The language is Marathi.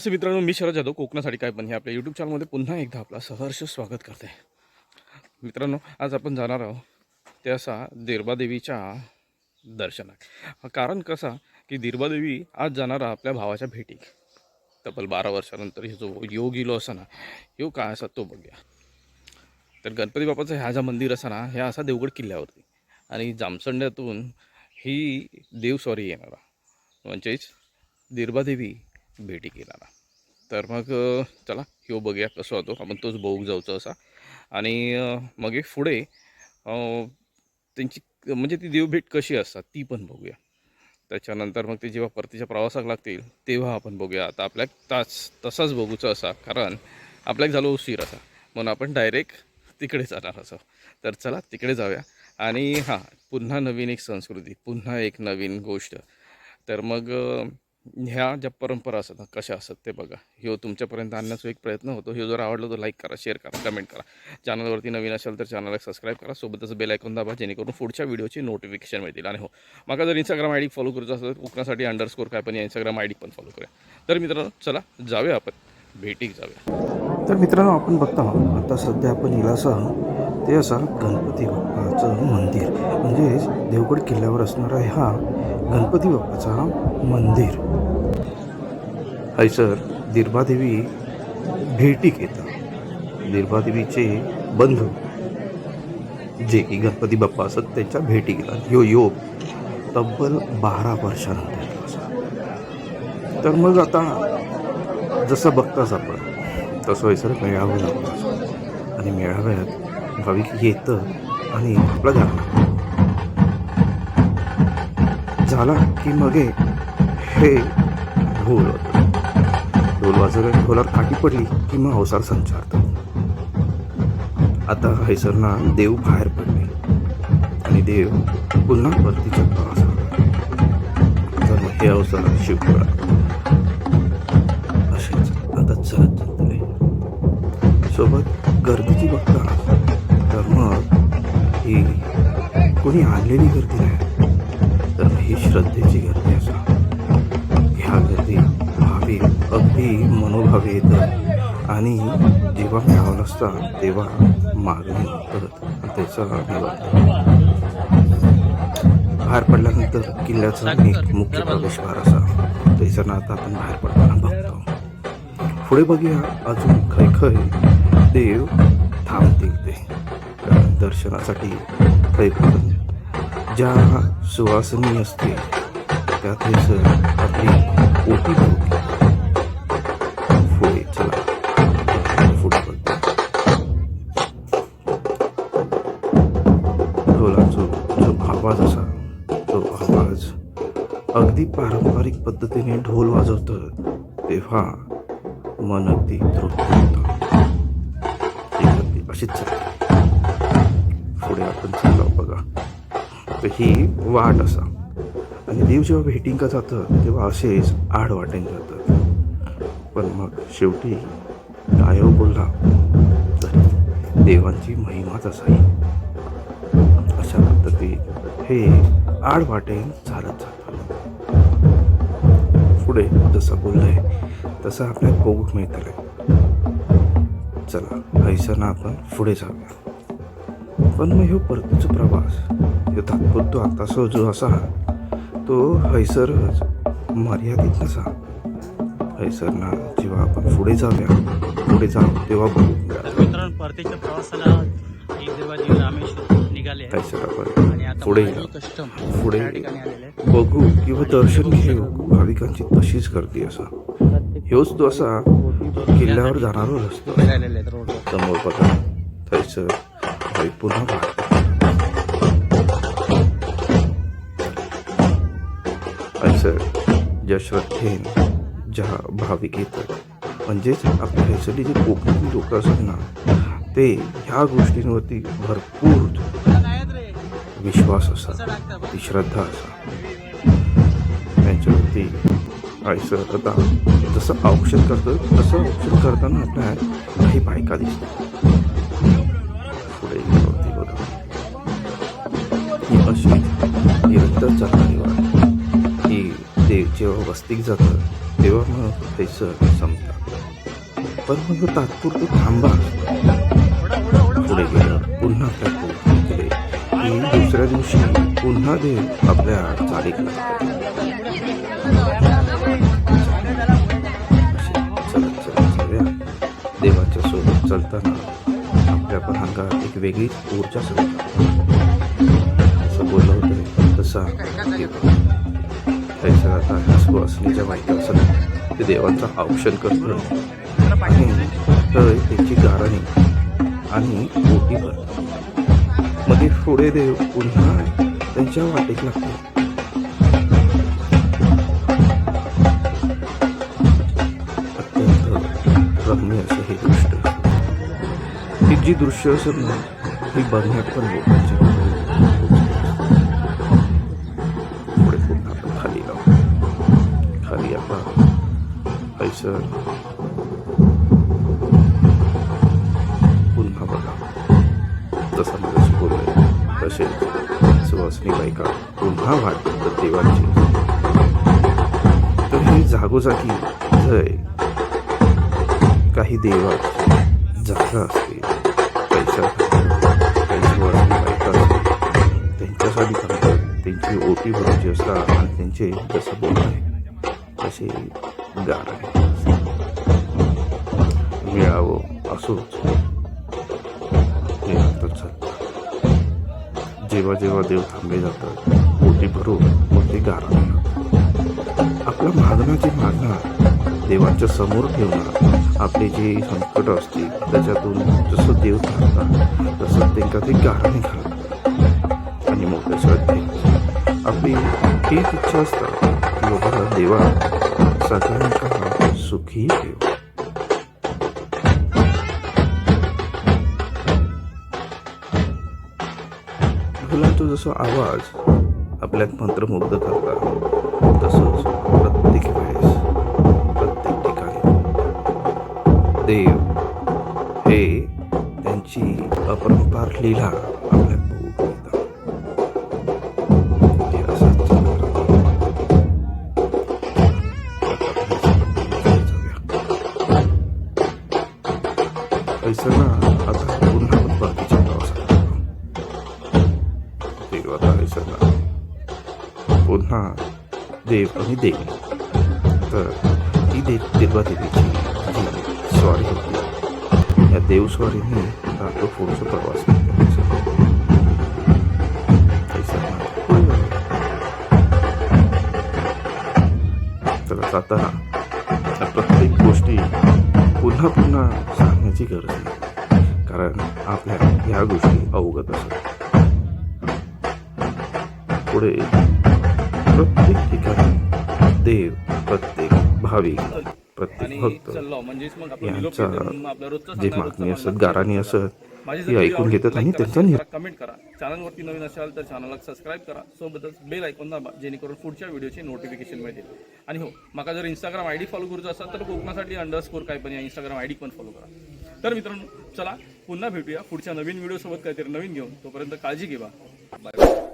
नमस्ते मित्रांनो मी शरद जाधव कोकणासाठी काय पण हे आपल्या यूट्यूब चॅनलमध्ये पुन्हा एकदा आपला सहर्ष स्वागत करते. मित्रांनो आज आपण जाणार आहोत ते असा दीर्बादेवीच्या दर्शनात. कारण कसा की दीर्बादेवी आज जाणार आहे आपल्या भावाच्या भेटीक तब्बल बारा वर्षानंतर हे जो योग इलो असा ना योग काय असा तो बघूया. तर गणपती बाप्पाचं ह्या ज्या मंदिर असा ना ह्या असा देवगड किल्ल्यावरती. आणि जामसंड्यातून ही देव सॉरी येणारा. म्हणजेच दीर्बादेवी भेटी केला तर मग चला ह्यो बघूया कसं होतो. आपण तोच बघूक जाऊचं असा. आणि मग पुढे त्यांची म्हणजे ती देवभेट कशी असतात ती पण बघूया. त्याच्यानंतर मग ते जेव्हा परतीच्या प्रवासाक लागतील तेव्हा आपण बघूया. आता आपल्याक तास तसाच बघूचं असा कारण आपल्याक झालो उशीर असा. म्हणून आपण डायरेक्ट तिकडे जाणार असं. तर चला तिकडे जाऊया. आणि हां पुन्हा नवीन एक संस्कृती पुन्हा एक नवीन गोष्ट. तर मग ह्या ज्या परंपरा असतात कशा असतात ते बघा. ह्यो तुमच्यापर्यंत आणण्याचा एक प्रयत्न होतो. ह्यो जर आवडलं तर लाईक करा शेअर करा कमेंट करा. चॅनलवरती नवीन असेल तर चॅनलला सबस्क्राईब करा. सोबतच बेल ऐकून दाबा जेणेकरून पुढच्या व्हिडिओची नोटिफिकेशन मिळतील. आणि हो मला जर इंस्टाग्राम आय डी फॉलो करायचं असेल तर कोकणासाठी अंडरस्कोर काय पण या इंस्टाग्राम आय डी पण फॉलो करा. तर मित्रांनो चला जाऊया आपण. भेटीक जाऊया. तर मित्रांनो आपण बघता आता सध्या आपण इलासा ते असा गणपती बाप्पाचं मंदिर. म्हणजेच देवगड किल्ल्यावर असणारा हा गणपती बाप्पाचा मंदिर. हैसर दिर्बादेवी भेटीक येतात दिर्बादेवीचे बंधू जे की गणपती बाप्पा असत त्यांच्या भेटी गेला यो योग तब्बल बारा वर्षानंतर तर मग आता जसं बघताच आपण तसं व्हायचं मेळावं लागतो. आणि मेळाव्यात भाविक येतं आणि आपलं गाणं झाला की मग हे ढोल होतं. ढोल वाजवल्या ढोलावर काठी पडली की मग अवसार संचारतं. आता हैसरना देव बाहेर पडले. आणि देव पुन्हा परतीच्या प्रवासावर तर मग हे अवसर शिवपुरा असेच आता चलत चालतोय सोबत गर्दीची बघता तर मग ही कोणी आणलेली गर्दी नाही. ही श्रद्धेची गर्दी असा ह्या गर्दी भाविक अगदी मनोभावे येतात आणि जेव्हा मिळावं असता तेव्हा मागणी करत त्याचा बाहेर पडल्यानंतर किल्ल्याचा एक मुख्य प्रवेशद्वार असा. त्याचं नातं आपण बाहेर पडताना बघतो. पुढे बघूया अजून खै खै देव थांबतील ते. दर्शनासाठी खैपर्यंत ज्या सुवासनी असते. त्या हे आपली ओटी भरते. चला. पुढे बघतो जो आवाज असा तो आवाज अगदी पारंपरिक पद्धतीने ढोल वाजवतं तेव्हा मन अगदी तृप्त होतं. ती अशीच पुढे आपण चाललो बघा. तर ही वाट असा. आणि देव जेव्हा भेटिंग जातं तेव्हा असेच आड वाटेन जातात पण मग शेवटी डायव हो बोलला तर देवांची महिमाच असाही अशा पद्धती हे आड वाटेन चालत जातात पुढे जसं बोललंय तसं आपल्याला बघूक मिळतलंय चला हैसरना आपण पुढे जाऊया. पण मग ह्यो परतीचा प्रवास. ह्यो तात्पुरतो आतासो जो असा. तो हैसरच मर्यादित नसा. हैसरना जेव्हा आपण पुढे जाऊया पुढे जाऊ तेव्हा बघू मिळालं मित्रांनो परतीच्या प्रवासाला निघाले पुढे पुढे. बघू किंवा दर्शन घेऊ. भाविकांची तशीच गर्दी असा. ह्योच तो असा किल्ल्यावर जाणारा रस्ता. समोर बघा थैसर भाविक पुन्हा ज्या श्रद्धेन ज्या भाविक येतात म्हणजेच आपल्या ह्यासाठी जे कोकणी लोक असतात ना ते ह्या गोष्टींवरती भरपूर विश्वास असा ती श्रद्धा असा. त्यांच्यावरती आयसर आता जसं औषध करतं तसं औषध करताना आपल्या काही बायका दिसतात. ही अशी निरंतर चालणारी वाट ही देव जेव्हा वस्तीत जातं तेव्हा मग थैसर संपतात पण मग तात्पुरतं थांबा. पुढे गेलं पुन्हा त्या पोहोचले की दुसऱ्या दिवशी पुन्हा देव आपल्या चालीत लागतात असे चलत चलत जाऊया देवाच्या सोबत चलताना आपल्या पहांगा एक वेगळीच ऊर्जा सुरू होतं तसा त्याच्या आता हसू असण्याच्या बायका ते देवांचं औक्षण करतं आणि तर त्याची गाराणी आणि ओटी भरतं मध्ये ते पुढे देव पुन्हा त्यांच्या वाटेत लागतो अत्यंत रम्य असं हे दृश्य ही जी दृश्य असत ना ही बघण्यात पण लोकांच्या असं पुन्हा बघा. जसं मगाशी बोलले तसेच सुवासनी बायका पुन्हा वाटतात देवांची. तर हे जागोजागी जय काही देवा जागा असते. पैसा काही सुवासनी बायका असते त्यांच्यासाठी करतात. त्यांची ओटी भरायची असतात आणि त्यांचे जसं बोलणं आहे तसे गार आहे मिळावं असोच हे चालतं जेव्हा जेव्हा देव थांबले जातात मोठी भरून मोठी गार गारा आपल्या मागण्याची मागणं देवाच्या समोर ठेवणं आपले जे संकट असतील त्याच्यातून जसं देव थांबतात तसं त्यांना ते गाराने घालतात आणि मोठ्या श्रद्धे आपली हीच इच्छा असतात की बाबा देवा सगळ्यांका सुखी ठेव. तो जसा आवाज आपल्यात मंत्रमुग्ध करता तसंच प्रत्येक वेळेस प्रत्येक ठिकाणी. देव हे त्यांची अपरंपार लीला आपल्या देव आता पुन्हा देव आणि देवी. तर ही दे देवादेवीची जी स्वारी होती या देवस्वारीने आता पुढचा प्रवास तर आता त्या प्रत्येक गोष्टी पुन्हा पुन्हा सांगण्याची गरज नाही. कारण आपल्या ह्या गोष्टी अवगत असतात. पुढे. प्रत्येक ठिकाणी देव प्रत्येक भाविक प्रत्येक भक्त यांचा जे मागणी असत गाराणी असत ती ऐकून घेतात आणि त्यांचा कमेंट करा. चॅनलवरती नवीन असाल तर चॅनलला सबस्क्राईब करा. सोबतच बेल ऐकून दाबा जेणेकरून पुढच्या व्हिडिओची नोटिफिकेशन मिळतील. आणि हो माका जर इंस्टाग्राम आय डी फॉलो करूचा असाल तर कोकणासाठी अंडरस्कोर काय पण या इंस्टाग्राम आय डी पण फॉलो करा. तर मित्रांनो चला पुन्हा भेटूया पुढच्या नवीन व्हिडिओसोबत काहीतरी नवीन घेऊन. तोपर्यंत काळजी घ्या बाय